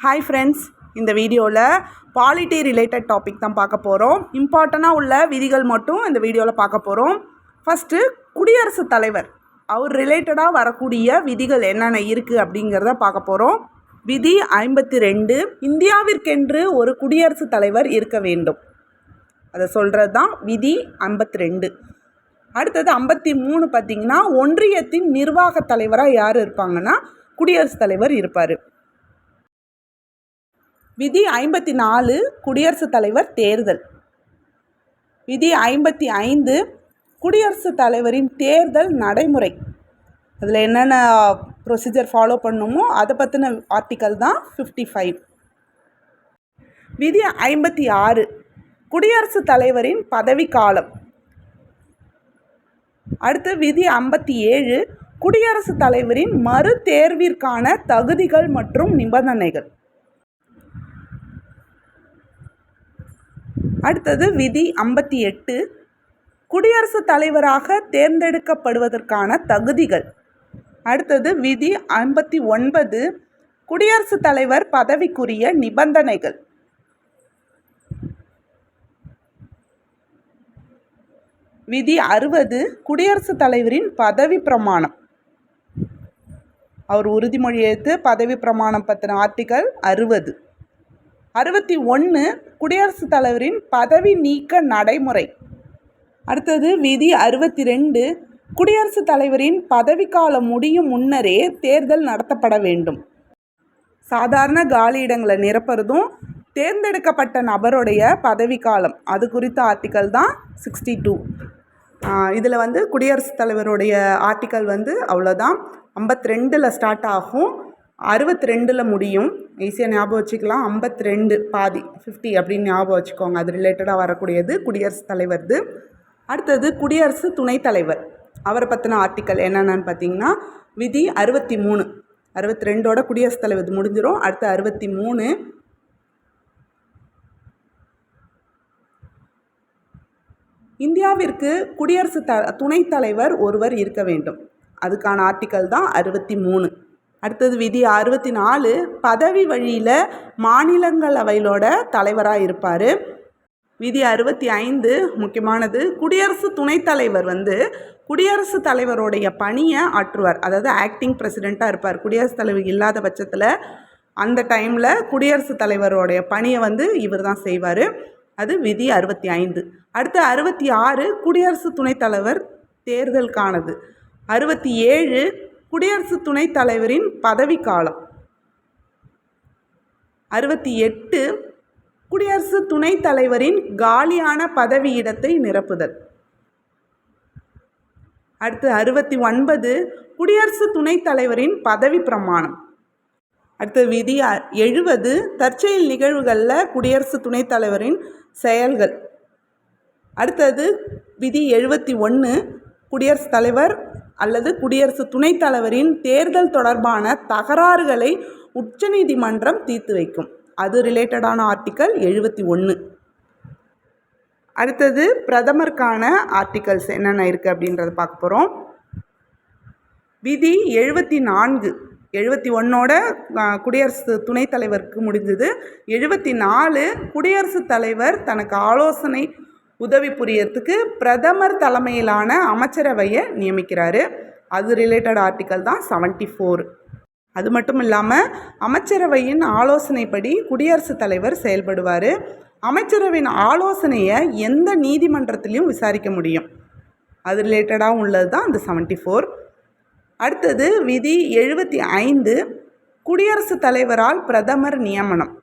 Hi friends இந்த வீடியோவில் polity related topic தான் பார்க்க போகிறோம் இம்பார்ட்டண்ட்டாக உள்ள விதிகள் மட்டும் இந்த வீடியோவில் பார்க்க போகிறோம் ஃபஸ்ட்டு குடியரசுத் தலைவர் அவர் ரிலேட்டடாக வரக்கூடிய விதிகள் என்னென்ன இருக்குது அப்படிங்கிறத பார்க்க போகிறோம் விதி ஐம்பத்தி ரெண்டு இந்தியாவிற்கென்று ஒரு குடியரசுத் தலைவர் இருக்க வேண்டும். அதை சொல்கிறது தான் விதி ஐம்பத்தி ரெண்டு அடுத்தது ஐம்பத்தி மூணு பார்த்திங்கன்னா ஒன்றியத்தின் நிர்வாக தலைவராக யார் இருப்பாங்கன்னா குடியரசுத் தலைவர் இருப்பார். விதி ஐம்பத்தி நாலு குடியரசுத் தலைவர் தேர்தல். விதி ஐம்பத்தி ஐந்து குடியரசுத் தலைவரின் தேர்தல் நடைமுறை. அதில் என்னென்ன ப்ரொசீஜர் ஃபாலோ பண்ணணுமோ அதை பற்றின ஆர்டிக்கல் தான் ஃபிஃப்டி ஃபைவ் விதி ஐம்பத்தி ஆறு குடியரசுத் தலைவரின் பதவிக்காலம். அடுத்து விதி ஐம்பத்தி ஏழு குடியரசுத் தலைவரின் மறு தேர்விற்கான தகுதிகள் மற்றும் நிபந்தனைகள். அடுத்தது விதி ஐம்பத்தி எட்டு. குடியரசுத் தலைவராக தேர்ந்தெடுக்கப்படுவதற்கான தகுதிகள். அடுத்தது விதி ஐம்பத்தி ஒன்பது. குடியரசுத் தலைவர் பதவிக்குரிய நிபந்தனைகள். விதி அறுபது. குடியரசுத் தலைவரின் பதவி பிரமாணம். அவர் உறுதிமொழி ஏற்று பதவி பிரமாணம் பற்றின ஆர்டிகல் அறுபது. அறுபத்தி ஒன்று குடியரசுத் தலைவரின் பதவி நீக்க நடைமுறை. அடுத்தது விதி அறுபத்தி ரெண்டு குடியரசுத் தலைவரின் பதவிக்காலம் முடியும் முன்னரே தேர்தல் நடத்தப்பட வேண்டும். சாதாரண காலியிடங்களை நிரப்புறதும் தேர்ந்தெடுக்கப்பட்ட நபருடைய பதவிக்காலம். அது குறித்த ஆர்டிக்கல் தான் சிக்ஸ்டி டூ. இதில் வந்து குடியரசுத் தலைவருடைய ஆர்டிக்கல் வந்து அவ்வளோதான் ஐம்பத்தி ரெண்டில் ஸ்டார்ட் ஆகும். அறுபத்தி ரெண்டில் முடியும். ஈஸியாக ஞாபகம் வச்சுக்கலாம். ஐம்பத்தி ரெண்டு பாதி ஃபிஃப்டி அப்படின்னு ஞாபகம் வச்சுக்கோங்க. அது ரிலேட்டடாக வரக்கூடியது. குடியரசுத் தலைவர்து அடுத்தது குடியரசு துணைத் தலைவர். அவரை பற்றின ஆர்டிக்கல் என்னென்னு பார்த்தீங்கன்னா விதி அறுபத்தி மூணு அறுபத்தி ரெண்டோட குடியரசுத் தலைவர் முடிஞ்சிடும் அடுத்து அறுபத்தி மூணு இந்தியாவிற்கு குடியரசு த துணைத் தலைவர் ஒருவர் இருக்க வேண்டும். அதுக்கான ஆர்டிக்கல் தான் அறுபத்தி மூணு அடுத்தது விதி அறுபத்தி நாலு பதவி வழியில் மாநிலங்களவையிலோட தலைவராக இருப்பார். விதி அறுபத்தி ஐந்து முக்கியமானது குடியரசு துணைத் தலைவர் வந்து குடியரசுத் தலைவருடைய பணியை ஆற்றுவார். அதாவது ஆக்டிங் பிரசிடெண்ட்டாக இருப்பார். குடியரசுத் தலைவர் இல்லாத பட்சத்தில் அந்த டைமில் குடியரசுத் தலைவருடைய பணியை வந்து இவர் தான் செய்வார். அது விதி அறுபத்தி ஐந்து. அடுத்து அறுபத்தி ஆறு குடியரசு துணைத் தலைவர் தேர்தலுக்கானது அறுபத்தி ஏழு குடியரசு துணைத் தலைவரின் பதவிக்காலம். அறுபத்தி எட்டு குடியரசு துணைத் தலைவரின் காலியான பதவியிடத்தை நிரப்புதல். அடுத்து அறுபத்தி ஒன்பது குடியரசு துணைத் தலைவரின் பதவி பிரமாணம். அடுத்து விதி எழுபது தற்செயல் நிகழ்வுகளில் குடியரசு துணைத் தலைவரின் செயல்கள். அடுத்தது விதி எழுபத்தி ஒன்று குடியரசுத் தலைவர் அல்லது குடியரசு துணைத் தலைவரின் தேர்தல் தொடர்பான தகராறுகளை உச்சநீதிமன்றம் தீர்த்து வைக்கும். அது ரிலேட்டடான ஆர்டிக்கல் எழுபத்தி ஒன்று அடுத்தது பிரதமருக்கான ஆர்டிகல்ஸ் என்னென்ன இருக்குது அப்படின்றத பார்க்க போகிறோம் விதி எழுபத்தி நான்கு. எழுபத்தி ஒன்றோட குடியரசு துணைத் தலைவருக்கு முடிஞ்சது. எழுபத்தி நாலு குடியரசுத் தலைவர் தனக்கு ஆலோசனை உதவி புரியறதுக்கு பிரதமர் தலைமையிலான அமைச்சரவையை நியமிக்கிறாரு. அது ரிலேட்டட் ஆர்டிக்கல் தான் செவன்ட்டி ஃபோர் அது மட்டும் இல்லாமல் அமைச்சரவையின் ஆலோசனைப்படி குடியரசுத் தலைவர் செயல்படுவார். அமைச்சரவையின் ஆலோசனையை எந்த நீதிமன்றத்திலையும் விசாரிக்க முடியும். அது ரிலேட்டடாகவும் உள்ளது தான் அந்த செவன்ட்டி ஃபோர் அடுத்தது விதி எழுபத்தி ஐந்து. குடியரசுத் தலைவரால் பிரதமர் நியமனம்.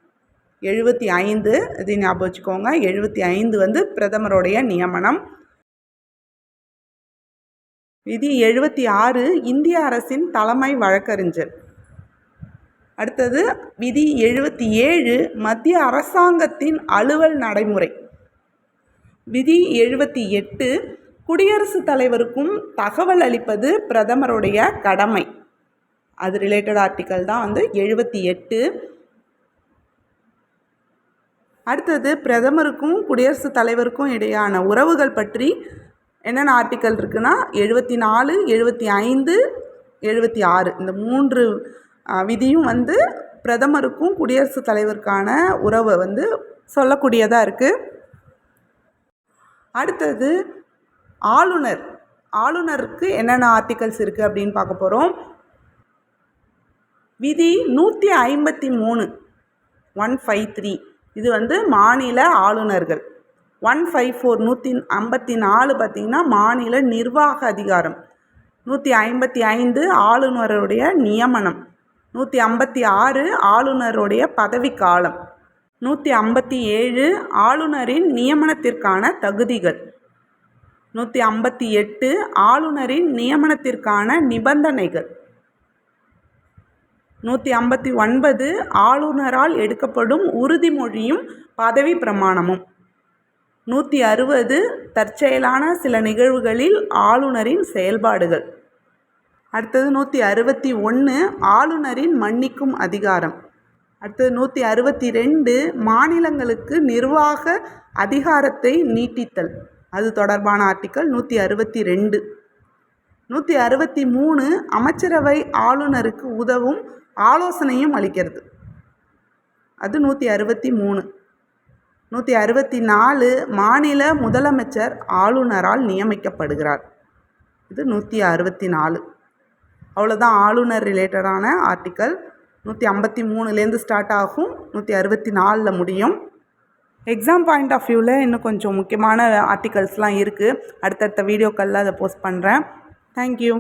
எழுபத்தி ஐந்து இது ஞாபகம் வச்சுக்கோங்க. எழுபத்தி ஐந்து வந்து பிரதமருடைய நியமனம். விதி எழுபத்தி ஆறு இந்திய அரசின் தலைமை வழக்கறிஞர். அடுத்தது விதி எழுபத்தி ஏழு மத்திய அரசாங்கத்தின் அலுவல் நடைமுறை. விதி எழுபத்தி எட்டு குடியரசுத் தலைவருக்கும் தகவல் அளிப்பது பிரதமருடைய கடமை. அது ரிலேட்டட் ஆர்டிக்கல் தான் வந்து எழுபத்தி எட்டு. அடுத்தது பிரதமருக்கும் குடியரசுத் தலைவருக்கும் இடையான உறவுகள் பற்றி என்னென்ன ஆர்டிக்கல் இருக்குன்னா எழுபத்தி நாலு எழுபத்தி ஐந்து எழுபத்தி ஆறு இந்த மூன்று விதியும் வந்து பிரதமருக்கும் குடியரசுத் தலைவருக்கான உறவை வந்து சொல்லக்கூடியதாக இருக்குது அடுத்தது ஆளுநர். ஆளுநருக்கு என்னென்ன ஆர்டிகல்ஸ் இருக்குது அப்படின்னு பார்க்க போகிறோம் விதி நூற்றி ஐம்பத்தி மூணு ஒன் ஃபைவ் த்ரீ. இது வந்து மாநில ஆளுநர்கள். ஒன் ஃபைவ் ஃபோர் நூற்றி ஐம்பத்தி நாலு பார்த்திங்கன்னா மாநில நிர்வாக அதிகாரம். நூற்றி ஐம்பத்தி ஐந்து ஆளுநருடைய நியமனம். நூற்றி ஐம்பத்தி ஆறு ஆளுநருடைய பதவிக்காலம். நூற்றி ஐம்பத்தி ஏழு ஆளுநரின் நியமனத்திற்கான தகுதிகள். நூற்றி ஐம்பத்தி எட்டு ஆளுநரின் நியமனத்திற்கான நிபந்தனைகள். நூற்றி ஐம்பத்தி ஒன்பது ஆளுநரால் எடுக்கப்படும் உறுதிமொழியும் பதவி பிரமாணமும். நூற்றி அறுபது தற்செயலான சில நிகழ்வுகளில் ஆளுநரின் செயல்பாடுகள். அடுத்தது நூற்றி அறுபத்தி ஒன்று ஆளுநரின் மன்னிக்கும் அதிகாரம். அடுத்தது நூற்றி அறுபத்தி ரெண்டு மாநிலங்களுக்கு நிர்வாக அதிகாரத்தை நீட்டித்தல். அது தொடர்பான ஆர்டிக்கல் நூற்றி அறுபத்தி ரெண்டு. நூற்றி அறுபத்தி மூணு அமைச்சரவை ஆளுநருக்கு உதவும் ஆலோசனையும் அளிக்கிறது. அது நூற்றி அறுபத்தி மூணு நூற்றி அறுபத்தி நாலு மாநில முதலமைச்சர் ஆளுநரால் நியமிக்கப்படுகிறார். இது நூற்றி அறுபத்தி நாலு அவ்வளோதான் ஆளுநர் ரிலேட்டடான ஆர்டிக்கல். நூற்றி ஐம்பத்தி மூணுலேருந்து ஸ்டார்ட் ஆகும். நூற்றி அறுபத்தி நாலில் முடியும். எக்ஸாம் பாயிண்ட் ஆஃப் வியூவில் இன்னும் கொஞ்சம் முக்கியமான ஆர்டிகல்ஸ்லாம் இருக்குது அடுத்தடுத்த வீடியோக்களில் அதை போஸ்ட் பண்ணுறேன் தேங்க்யூ